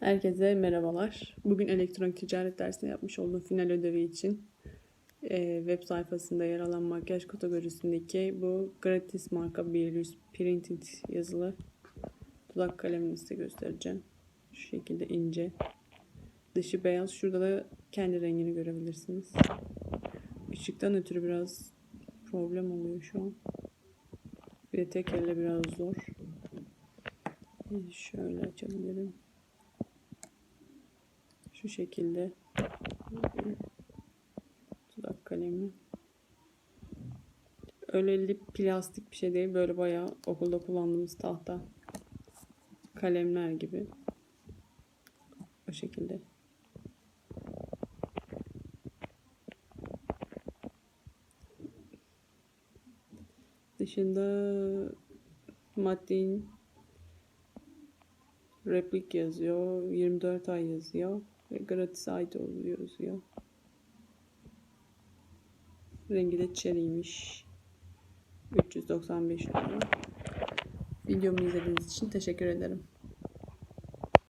Herkese merhabalar. Bugün elektronik ticaret dersinde yapmış olduğum final ödevi için e, web sayfasında yer alan makyaj kategorisindeki bu gratis marka 100 printed yazılı dudak kalemini size göstereceğim. Şu şekilde ince. Dışı beyaz. Şurada da kendi rengini görebilirsiniz. Işıktan ötürü biraz problem oluyor şu an. Bir de tek elle biraz zor. Şöyle açabilirim. Şu şekilde dudak kalemi. Öyle lip plastik bir şey değil. Böyle bayağı okulda kullandığımız tahta kalemler gibi. O şekilde. Dışında Maddein replik yazıyor. 24 ay yazıyor. Ve gratis ayda oluyor yazıyor. Rengi de çeriymiş. 395 lira. Videomu izlediğiniz için teşekkür ederim.